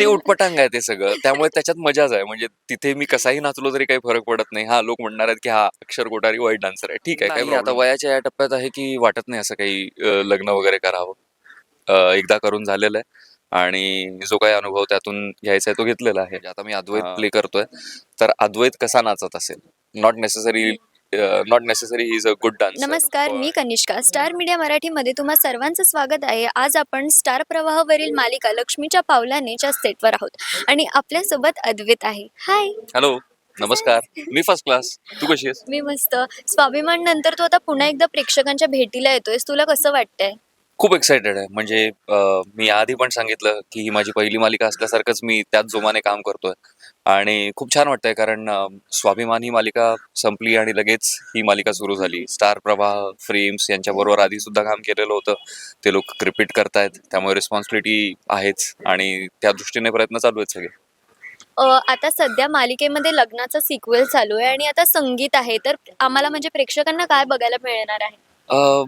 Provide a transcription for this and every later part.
ते उटपटांग आहे ते सगळं. त्यामुळे त्याच्यात मजाच आहे. म्हणजे तिथे मी कसाही नाचलो तरी काही फरक पडत नाही. हा लोक म्हणणार आहेत की हा अक्षर कोठारी वाईट डान्सर आहे. ठीक आहे काही आता वयाच्या या टप्प्यात आहे की वाटत नाही असं काही लग्न वगैरे करावं. एकदा करून झालेलं आहे. आणि जो काही अनुभव त्यातून घ्यायचा आहे तो घेतलेला आहे. आता मी अद्वैत. प्ले करतोय. तर अद्वैत कसा नाचत असेल? Not necessary not necessary he is a good dance नमस्कार मी कनिष्का. स्टार मीडिया मराठीमध्ये तुम्हा सर्वांचं स्वागत आहे. आज आपण स्टार प्रवाहावरील मालिका लक्ष्मीच्या पावलानेच्या सेटवर आहोत. आणि आपल्यासोबत अद्वैत आहे. हाय हॅलो नमस्कार. मी फर्स्ट क्लास तू कशी आहेस? मी मस्त. स्वाभिमान नंतर तू आता पुन्हा एकदा प्रेक्षकांच्या भेटीला येतोयस. तुला कसं वाटतंय? खूप एक्सायटेड आहे. म्हणजे अं, मी आधी पण सांगितलं की ही माझी पहिली मालिका असल्यासारखंच मी त्याच जोमाने काम करतोय. आणि खूप छान वाटतंय कारण अं, स्वाभिमान ही मालिका संपली आणि लगेच ही मालिका सुरू झाली. स्टार प्रवाह फ्रेम्स यांच्याबरोबर आधी सुद्धा काम केलेलं होतं. ते लोक रिपीट करतायत. त्यामुळे रिस्पॉन्सिबिलिटी आहेच आणि त्या दृष्टीने प्रयत्न चालू आहेत सगळे. अ, आता सध्या मालिकेमध्ये लग्नाचा सिक्वेल चालू आहे आणि आता संगीत आहे. तर आम्हाला म्हणजे प्रेक्षकांना काय बघायला मिळणार आहे? अ,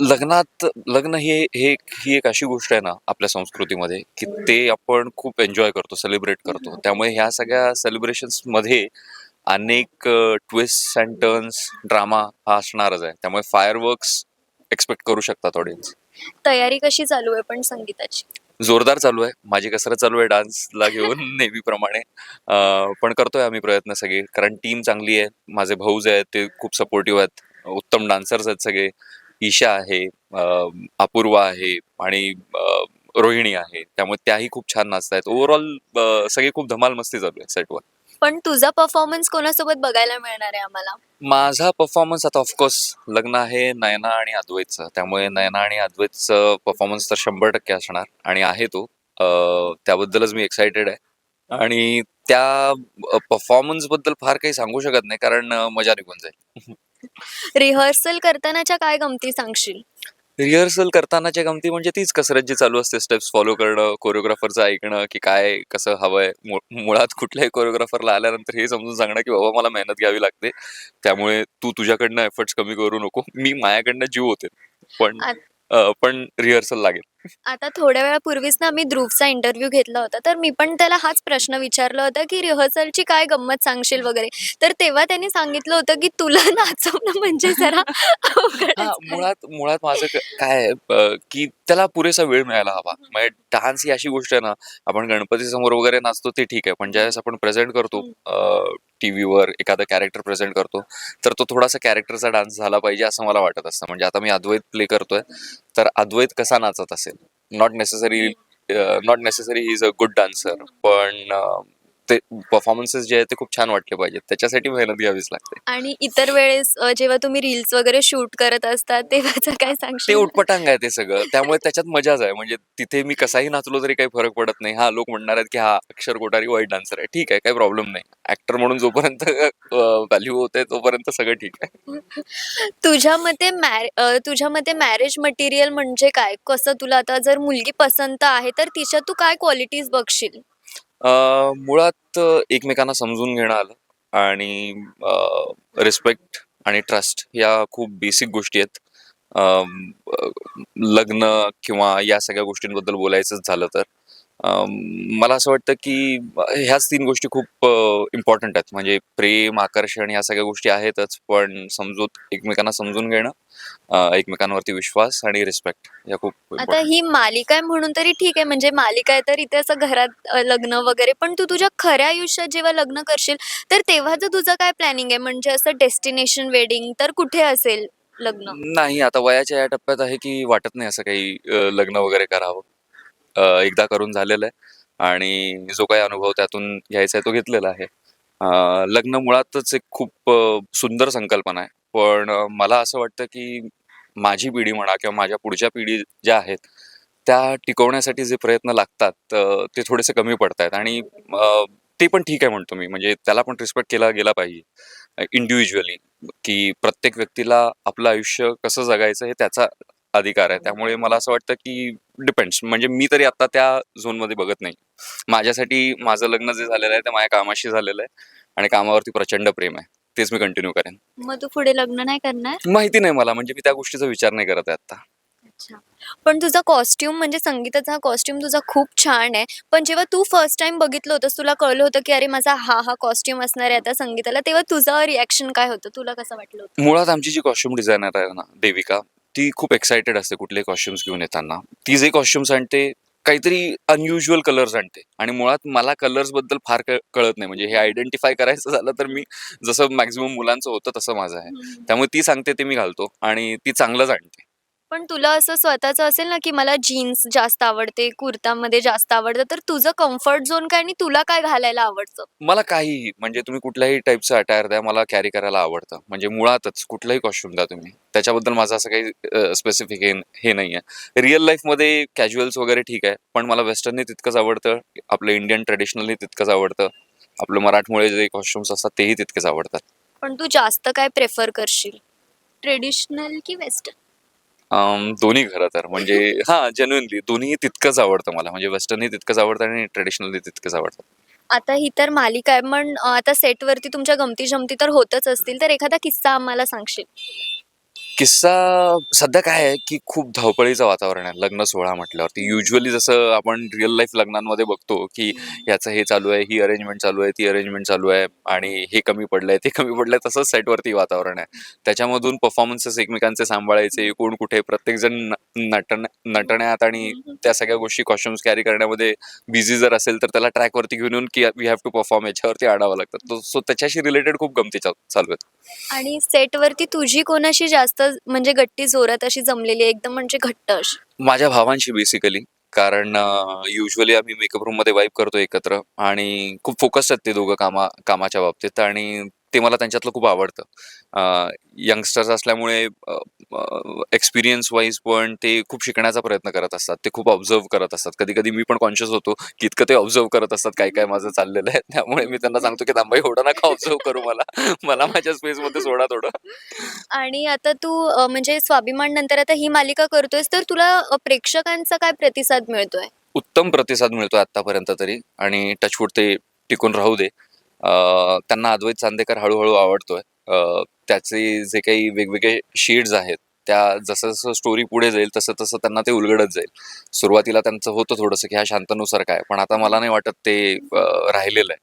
लग्नात लग्न हे हे ही एक अशी गोष्ट आहे ना आपल्या संस्कृतीमध्ये की ते आपण खूप एन्जॉय करतो सेलिब्रेट करतो. त्यामुळे ह्या सगळ्या सेलिब्रेशन्समध्ये अनेक ट्विस्ट अँड टर्न्स ड्रामा हा असणारच आहे. त्यामुळे फायरवर्क्स एक्सपेक्ट करू शकतात ऑडियन्स तयारी कशी चालू आहे पण संगीताची? जोरदार चालू आहे. माझी कसरत चालू आहे डान्सला घेऊन नेहमीप्रमाणे. पण करतोय आम्ही प्रयत्न सगळे. कारण टीम चांगली आहे. माझे भाऊ जे आहेत ते खूप सपोर्टिव्ह आहेत. उत्तम डान्सर्स आहेत सगळे. ईशा आहे अपूर्वा आहे आणि रोहिणी आहे. त्यामुळे त्याही खूप छान नाचतायत. ओव्हरऑल सगळे खूप धमाल मस्ती चालू आहे सेटवर पण तुझा परफॉर्मन्स कोणासोबत बघायला मिळणार आहे आम्हाला? माझा परफॉर्मन्स आता ऑफकोर्स लग्न आहे नयना आणि अद्वैतचं. त्यामुळे नयना आणि अद्वैतचं परफॉर्मन्स तर शंभर टक्के असणार आणि आहे तो. त्याबद्दलच मी एक्सायटेड आहे. आणि त्या परफॉर्मन्सबद्दल फार काही सांगू शकत नाही कारण मजा निघून जाईल. रिहर्सल करतानाच्या काय गमती सांगशील? रिहर्सल करतानाच्या गमती म्हणजे तीच कसरत जी चालू असते. स्टेप्स फॉलो करणं कोरिओग्राफरचं ऐकणं की काय कसं हवंय मुळात कुठल्याही कोरिओग्राफरला आल्यानंतर हे समजून सांगणं की बाबा मला मेहनत घ्यावी लागते. त्यामुळे तू तुझ्याकडनं एफर्ट्स कमी करू नको. मी माझ्याकडनं जीव होते पण अं, पण रिहर्सल लागेल. आता थोड्या वेळापूर्वीच ना मी ध्रुवचा इंटरव्ह्यू घेतला होता तर मी पण त्याला हाच प्रश्न विचारला होता की रिहर्सलची काय गंमत सांगशील वगैरे? तर तेव्हा त्यांनी सांगितलं होतं की तुला नाचवणं म्हणजे जरा अवघडच हा आहे. मुळात मुळात माझं क- काय आहे, अं, की त्याला पुरेसा वेळ मिळायला हवा. म्हणजे डान्स ही अशी गोष्ट आहे ना आपण गणपती समोर वगैरे नाचतो ते ठीक आहे पण ज्यावेळेस आपण प्रेझेंट करतो टीव्हीवर एखादा कॅरेक्टर प्रेझेंट करतो तर तो थोडासा कॅरेक्टरचा डान्स झाला पाहिजे असं मला वाटत असतं. म्हणजे आता मी अद्वैत प्ले करतोय तर अद्वैत कसा नाचत असेल? Not necessary not necessary he is a good dancer पण uh, ते परफॉर्मन्सेस जे आहेत ते खूप छान वाटले पाहिजेत. त्याच्यासाठी मेहनत घ्यावीच लागते. आणि इतर वेळेस अ, जेव्हा तुम्ही रील्स वगैरे शूट करत असता तेव्हाचं काय ते सांगशील उटपटांग आहे ते सगळं. त्यामुळे त्याच्यात मजाच आहे. म्हणजे तिथे मी कसाही नाचलो तरी काही फरक पडत नाही. हा लोक म्हणणार आहेत की हा अक्षर कोठारी वाईट डान्सर आहे. ठीक आहे काही प्रॉब्लेम नाही. ऍक्टर म्हणून जोपर्यंत व्हॅल्यू होते तोपर्यंत सगळं ठीक आहे. तुझ्या मते मॅर अ, तुझ्या मते मॅरेज मटेरियल म्हणजे काय? कसं तुला आता जर मुलगी पसंत आहे तर तिच्यात तू काय क्वालिटीज बघशील? मुळात एकमेकांना समजून घेणं आलं आणि रिस्पेक्ट आणि ट्रस्ट या खूप बेसिक गोष्टी आहेत. लग्न किंवा या सगळ्या गोष्टींबद्दल बोलायचंच झालं तर. मला असं वाटतं की ह्याच तीन गोष्टी खूप इम्पॉर्टंट आहेत. म्हणजे प्रेम आकर्षण या सगळ्या गोष्टी आहेतच पण समजूत एकमेकांना समजून घेणं एकमेकांवरती विश्वास आणि रिस्पेक्ट या खूप आता ही मालिका आहे म्हणून तरी ठीक आहे. म्हणजे मालिका आहे तर इथे असं घरात लग्न वगैरे पण तू तुझ्या खऱ्या आयुष्यात जेव्हा लग्न करशील तर तेव्हाचं तुझं काय प्लॅनिंग आहे? म्हणजे असं डेस्टिनेशन वेडिंग तर कुठे असेल लग्न? नाही आता वयाच्या या टप्प्यात आहे की वाटत नाही असं काही लग्न वगैरे करावं. एकदा करून झालेलं आहे. आणि जो काही अनुभव त्यातून घ्यायचा आहे तो घेतलेला आहे. लग्न मुळातच एक खूप सुंदर संकल्पना आहे. पण मला असं वाटतं की माझी पिढी म्हणा किंवा माझ्या पुढच्या पिढी ज्या आहेत त्या टिकवण्यासाठी जे प्रयत्न लागतात ते थोडेसे कमी पडत आहेत. आणि ते पण ठीक आहे म्हणतो मी. म्हणजे त्याला पण रिस्पेक्ट केला गेला पाहिजे. इंडिव्हिज्युअली की प्रत्येक व्यक्तीला आपलं आयुष्य कसं जगायचं हे त्याचा अधिकार आहे. त्यामुळे मला असं वाटतं की डिपेंड्स म्हणजे मी तरी आता त्या झोनमध्ये बघत नाही. माझ्यासाठी माझं लग्न जे झालेलं आहे ते माझ्या कामाशी झालेलं आहे आणि कामावरती प्रचंड प्रेम आहे. तेच मी कंटिन्यू करेन. मग तू पुढे लग्न नाही करणार? माहिती नाही मला. म्हणजे मी त्या गोष्टीचा विचार नाही करत आहे आता. अच्छा. पण तुझा कॉस्ट्यूम म्हणजे संगीताचा हा कॉस्ट्यूम तुझा खूप छान आहे. पण जेव्हा तू फर्स्ट टाईम बघितलं होतंस, तुला कळलं होतं, की अरे माझा हा, हा कॉस्ट्यूम असणार आहे आता संगीताला, तेव्हा तुझं रिएक्शन काय होतं? तुला कसं वाटलं होतं? मुळात आमची जी कॉस्ट्युम डिझायनर आहे ना देविका ती खूप एक्सायटेड असते कुठले कॉस्ट्युम्स घेऊन येताना. ती जे कॉस्ट्युम्स आणते काहीतरी अनयुज्युअल कलर्स आणते. आणि मुळात मला कलर्सबद्दल फार कळत नाही. म्हणजे हे आयडेंटिफाय करायचं झालं तर मी जसं मॅक्झिमम मुलांचं होतं तसं माझं आहे. त्यामुळे ती सांगते ते मी घालतो आणि ती चांगलंच आणते. पण तुला असं स्वतःचं असेल ना, की मला जीन्स जास्त आवडते, कुर्तामध्ये जास्त आवडतं, तर तुझं कम्फर्ट झोन काय आणि तुला काय घालायला आवडतं? मला काहीही. म्हणजे तुम्ही कुठल्याही टाईपचं अटायर द्या मला कॅरी करायला आवडतं. म्हणजे मुळातच कुठलंही कॉस्ट्युम द्या तुम्ही. त्याच्याबद्दल माझं असं काही स्पेसिफिक हे हे नाही आहे रिअल लाईफमध्ये कॅज्युअल्स वगैरे ठीक आहे पण मला वेस्टर्नही तितकंच आवडतं आपलं इंडियन ट्रेडिशनलही तितकंच आवडतं आपलं मराठमोळे जे कॉस्ट्युम्स असतात तेही तितकेच आवडतात. पण तू जास्त काय प्रेफर करशील? ट्रेडिशनल की वेस्टर्न? अम, दोन्ही खरं तर. म्हणजे हा जेन्युनली दोन्ही तितकंच आवडतं मला. म्हणजे वेस्टर्नही तितकंच आवडतं आणि ट्रेडिशनली तितकंच आवडतं. आता ही तर मालिका आहे, पण अ, आता सेटवरती तुमच्या गमती-जमती तर होतच असतील, तर एखादा किस्सा आम्हाला सांगशील? किस्सा सध्या काय आहे की खूप धावपळीचं वातावरण आहे. लग्न सोहळा म्हटल्यावरती युजली जसं आपण रिअल लाईफ लग्नांमध्ये बघतो की याचं हे चालू आहे ही अरेंजमेंट चालू आहे ती अरेंजमेंट चालू आहे आणि हे कमी पडलंय ते कमी पडलंय तसंच सेटवरती वातावरण आहे. त्याच्यामधून परफॉर्मन्सेस एकमेकांचे सांभाळायचे कोण कुठे प्रत्येकजण न- नटन नटण्यात आणि त्या सगळ्या गोष्टी कॉस्ट्युम्स कॅरी करण्यामध्ये बिझी जर असेल तर त्याला ट्रॅकवरती घेऊन येऊन की वी हॅव टू परफॉर्म याच्यावरती आणावं लागतं. सो त्याच्याशी रिलेटेड खूप गमती चालू आहेत. आणि सेटवरती तुझी कोणाशी जास्त म्हणजे गट्टी जोरात अशी जमलेली एकदम म्हणजे घट्ट अशी? माझ्या भावांशी बेसिकली कारण युजली आम्ही मेकअप रूममध्ये वाईप करतो एकत्र आणि खूप फोकस आहेत ते दोघं कामा कामाच्या बाबतीत आणि ते मला त्यांच्यातलं खूप आवडतं. यंगस्टर्स असल्यामुळे एक्सपिरियन्स वाईज पण ते खूप शिकण्याचा प्रयत्न करत असतात. ते खूप ऑब्झर्व करत असतात. कधी कधी मी पण कॉन्शियस होतो की इतकं ते ऑब्झर्व करत असतात काय काय माझं चाललेलं आहे. त्यामुळे मी त्यांना सांगतो की तांबाई एवढं नका ऑब्झर्व करू मला. मला माझ्या स्पेस मध्ये सोडा थोडं. आणि आता तू म्हणजे स्वाभिमान नंतर आता ही मालिका करतोयस, तर तुला प्रेक्षकांचा काय प्रतिसाद मिळतोय? उत्तम प्रतिसाद मिळतोय आतापर्यंत तरी. आणि टचवूड ते टिकून राहू दे. त्यांना अद्वैत चांदेकर हळूहळू आवडतोय. त्याचे जे काही वेगवेगळे शेड्स आहेत त्या जसं जसं स्टोरी पुढे जाईल तसं तसं त्यांना ते उलगडत जाईल. सुरुवातीला त्यांचं होतं थोडंसं की ह्या शांतनुसार काय पण आता मला नाही वाटत ते राहिलेलं आहे.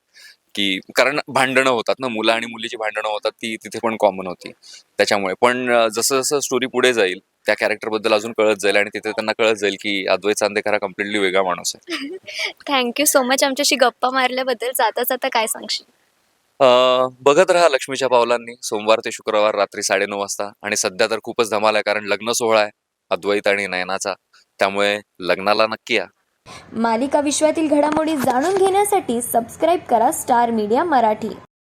की कारण भांडणं होतात ना मुलं आणि मुलीची भांडणं होतात ती तिथे पण कॉमन होती. त्याच्यामुळे पण जसं जसं स्टोरी पुढे जाईल त्या कॅरेक्टरबद्दल अजून कळत जाईल आणि तिथे त्यांना कळत जाईल की अद्वैत चांदेकर हा कम्प्लिटली वेगळा माणूस आहे. थँक यू सो मच आमच्याशी गप्पा मारल्याबद्दल. जाता जाता काय सांगशील? अं, बघत राहा लक्ष्मीच्या पावलांनी. सोमवार ते शुक्रवार रात्री साडेनऊ वाजता. आणि सध्या तर खूपच धमाल आहे कारण लग्न सोहळा आहे. अद्वैत आणि नयनाचा. त्यामुळे लग्नाला नक्की या. मालिका विश्वातील घडामोडी जाणून घेण्यासाठी सबस्क्राईब करा स्टार मीडिया मराठी.